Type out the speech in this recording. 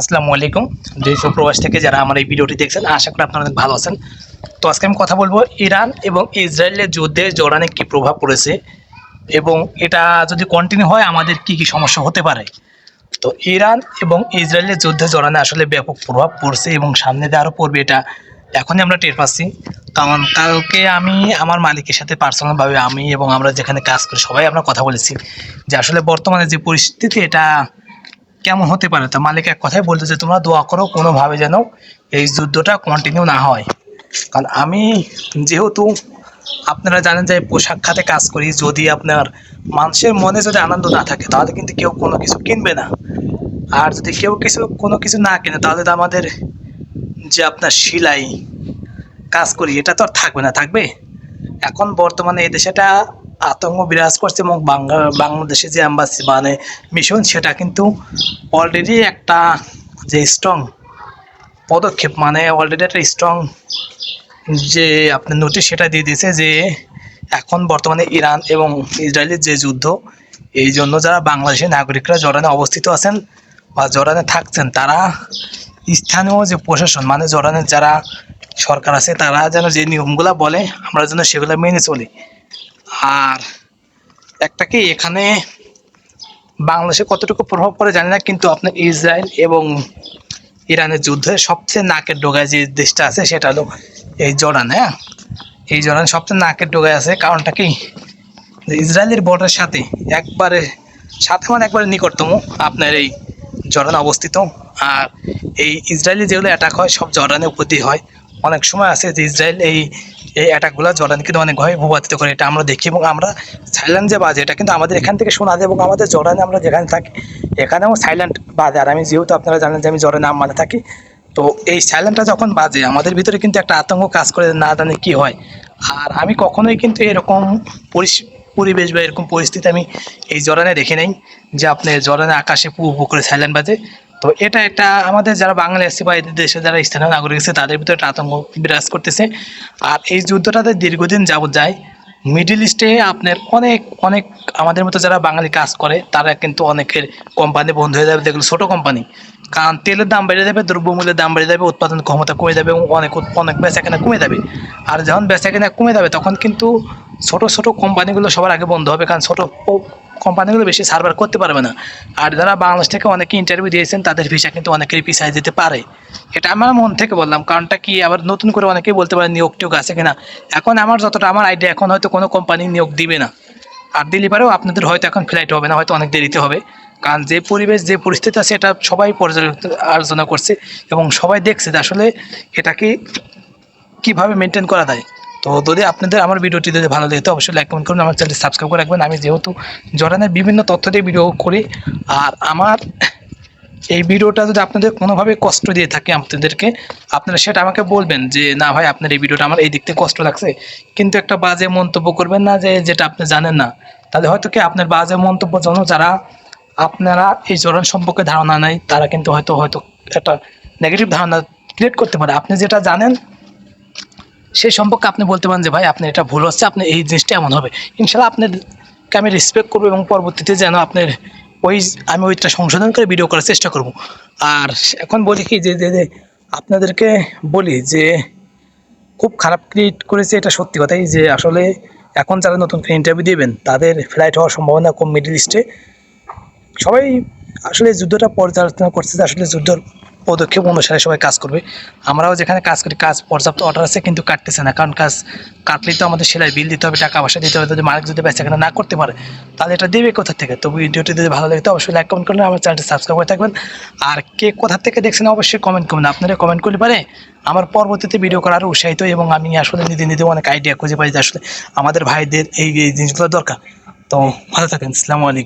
আসসালামু আলাইকুম। দেশ প্রবাস থেকে যারা আমার এই ভিডিওটি দেখছেন, আশা করি আপনারা ভালো আছেন। তো আজকে আমি কথা বলব ইরান এবং ইসরায়েলের যুদ্ধে জর্ডানে কী প্রভাব পড়েছে এবং এটা যদি কন্টিনিউ হয়, আমাদের কি কি সমস্যা হতে পারে? তো ইরান এবং ইসরায়েলের যুদ্ধে জড়ানে আসলে ব্যাপক প্রভাব পড়ছে এবং সামনে দিয়ে আরও পড়বে এটা এখনই আমরা টের পাচ্ছি। কারণ কালকে আমি, আমার মালিকের সাথে পার্সোনালভাবে আমি এবং আমরা যেখানে কাজ করি, সবাই আমরা কথা বলেছি যে আসলে বর্তমানে যে পরিস্থিতি, এটা কেমন হতে পারে? তো মালিক এক কথাই বলতে যে তোমরা দোয়া করো, কোনোভাবে যেন এই যুদ্ধটা কন্টিনিউ না হয়। কারণ আমি যেহেতু আপনারা জানেন যে পোশাক খাতে কাজ করি, যদি আপনার মানুষের মনে যদি আনন্দ না থাকে, তাহলে কিন্তু কেউ কোনো কিছু কিনবে না। আর যদি কেউ কিছু, কোনো কিছু না কিনে, তাহলে তো আমাদের যে আপনার সিলাই কাজ করি, এটা তো আর থাকবে না, থাকবে? এখন বর্তমানে এই দেশেটা আতঙ্ক বিরাজ করছে এবং বাংলা, বাংলাদেশে যে অ্যাম্বাসি মানে মিশন সেটা কিন্তু অলরেডি একটা যে স্ট্রং পদক্ষেপ মানে অলরেডি একটা স্ট্রং যে আপনার নোটিশ সেটা দিয়ে দিয়েছে যে এখন বর্তমানে ইরান এবং ইসরায়েলের যে যুদ্ধ, এই জন্য যারা বাংলাদেশের নাগরিকরা জর্ডানে অবস্থিত আছেন বা জর্ডানে থাকছেন, তারা স্থানীয় যে প্রশাসন মানে জর্ডানের যারা সরকার আছে, তারা যেন যে নিয়মগুলো বলে, আমরা যেন সেগুলো মেনে চলি। আর একটা কি, এখানে বাংলাদেশে কতটুকু প্রভাব পড়ে জানি না, কিন্তু আপনার ইসরায়েল এবং ইরানের যুদ্ধে সবচেয়ে নাকের ডোগায় যে দেশটা আছে সেটা হলো এই জর্ডান হ্যাঁ? এই জর্ডান সবচেয়ে নাকের ডোগায় আছে, কারণটা কি? ইসরায়েলের বর্ডারের সাথে একবারে, সাথে মানে একবারে নিকটতম আপনার এই জর্ডান অবস্থিত। আর এই ইসরায়েলি যেগুলো অ্যাটাক হয়, সব জর্ডানের উপর হয়। অনেক সময় আছে যে ইসরায়েল এই এই অ্যাটাকগুলো জর্ডান কিন্তু অনেকভাবে ভূপাতিত করে, এটা আমরা দেখি এবং আমরা সাইলেন্ট যে বাজে, এটা কিন্তু আমাদের এখান থেকে শোনা যায় এবং আমাদের জর্ডানে আমরা যেখানে থাকি, এখানেও সাইলেন্ট বাজে। আর আমি যেহেতু আপনারা জানেন যে আমি জর্ডানে মানে থাকি, তো এই সাইলেন্টটা যখন বাজে, আমাদের ভিতরে কিন্তু একটা আতঙ্ক কাজ করে না জানি কী হয়। আর আমি কখনোই কিন্তু এরকম পরিবেশ বা এরকম পরিস্থিতি আমি এই জরানে দেখি নাই যে আপনি জরানে আকাশে পু পু করে সাইলেন্ট বাজে। তো এটা একটা আমাদের যারা বাঙালি আছে বা এদের দেশে যারা স্থানীয় নাগরিক আছে, তাদের ভিতরে একটা আতঙ্ক বিরাজ করতেছে। আর এই যুদ্ধটাতে দীর্ঘদিন যাবত যায়, মিডিল ইস্টে আপনার অনেক অনেক আমাদের মতো যারা বাঙালি কাজ করে, তারা কিন্তু অনেকের কোম্পানি বন্ধ হয়ে যাবে। যেগুলো ছোটো কোম্পানি। কারণ তেলের দাম বেড়ে যাবে, দ্রব্যমূল্যের দাম বেড়ে যাবে, উৎপাদন ক্ষমতা কমে যাবে এবং অনেক অনেক বেচা কেনা কমে যাবে। আর যখন বেচা কেনা কমে যাবে, তখন কিন্তু ছোট ছোট কোম্পানিগুলো সবার আগে বন্ধ হবে, কারণ ছোট কোম্পানিগুলো বেশি সার্ভার করতে পারবে না। আর যারা বাংলাদেশ থেকে অনেকে ইন্টারভিউ দিয়েছেন, তাদের ভিসা কিন্তু অনেকেরই পিছায় যেতে পারে। এটা আমার মন থেকে বললাম, কারণটা কি? আবার নতুন করে অনেকেই বলতে পারে, নিয়োগ টিয়োগ আছে কিনা? এখন আমার যতটা আমার আইডিয়া এখন হয়তো কোনো কোম্পানি নিয়োগ দিবে না। আর দিলে পারেও আপনাদের হয়তো এখন ফ্লাইট হবে না, হয়তো অনেক দেরিতে হবে। কারণ যে পরিবেশ, যে পরিস্থিতি আছে, এটা সবাই পর্যালোচনা করছে এবং সবাই দেখছে যে আসলে এটাকে কীভাবে মেনটেন করা যায়। তো যদি আপনাদের আমার ভিডিওটি যদি ভালো লাগে তো অবশ্যই লাইক কমেন্ট করুন, আমার চ্যানেলটি সাবস্ক্রাইব করে রাখবেন। আমি যেহেতু জর্ডানের বিভিন্ন তথ্য দিয়ে ভিডিও করি, আর আমার এই ভিডিওটা যদি আপনাদের কোনোভাবে কষ্ট দিয়ে থাকে আপনাদেরকে আপনারা সেটা আমাকে বলবেন যে, না ভাই, আপনার এই ভিডিওটা আমার এই দিক থেকে কষ্ট লাগছে। কিন্তু একটা বাজে মন্তব্য করবেন না যে, যেটা আপনি জানেন না। তাহলে হয়তো কি আপনার বাজে মন্তব্য জন্য যারা আপনারা এই জরন সম্পর্কে ধারণা নেই, তারা কিন্তু হয়তো হয়তো একটা নেগেটিভ ধারণা ক্রিয়েট করতে পারে। আপনি যেটা জানেন, সেই সম্পর্কে আপনি বলতে পারেন যে, ভাই আপনি এটা ভুল হচ্ছে, আপনি এই জিনিসটা এমন হবে। ইনশাল্লাহ আপনাকে আমি রেসপেক্ট করব এবং পরবর্তীতে যেন আপনার ওই, আমি ওইটা সংশোধন করে ভিডিও করার চেষ্টা করব। আর এখন বলি কি, যে যে আপনাদেরকে বলি যে, খুব খারাপ ক্রিয়েট করেছে এটা সত্যি কথাই যে, আসলে এখন যারা নতুন ইন্টারভিউ দেবেন, তাদের ফ্লাইট হওয়ার সম্ভাবনা কম মিডল ইস্টে সবাই আসলে যুদ্ধটা পর্যালোচনা করছে যে আসলে যুদ্ধর পদক্ষেপ অনুসারে সবাই কাজ করবে। আমরাও যেখানে কাজ করি, কাজ পর্যাপ্ত অর্ডার আছে, কিন্তু কাটতেছে না। কারণ কাজ কাটলেই তো আমাদের সেলাই, বিল দিতে হবে, টাকা পয়সা দিতে হবে, যদি মালিক যদি বেচা কেনা না করতে পারে, তাহলে এটা দেবে কোথা থেকে? তো ভিডিওটি যদি ভালো লাগে, তো অবশ্যই লাইক কমেন্ট করলে আমার চ্যানেলটি সাবস্ক্রাইব করে থাকবেন। আর কে কোথা থেকে দেখছেন, অবশ্যই কমেন্ট করবেন। আপনারা কমেন্ট করলে পারে। আমার পরবর্তীতে ভিডিও করার উৎসাহিত এবং আমি আসলে নিজে নিজে অনেক আইডিয়া খুঁজে পাই যে আসলে আমাদের ভাইদের এই এই জিনিসগুলো দরকার। তো ভালো থাকেন, আসসালামু আলাইকুম।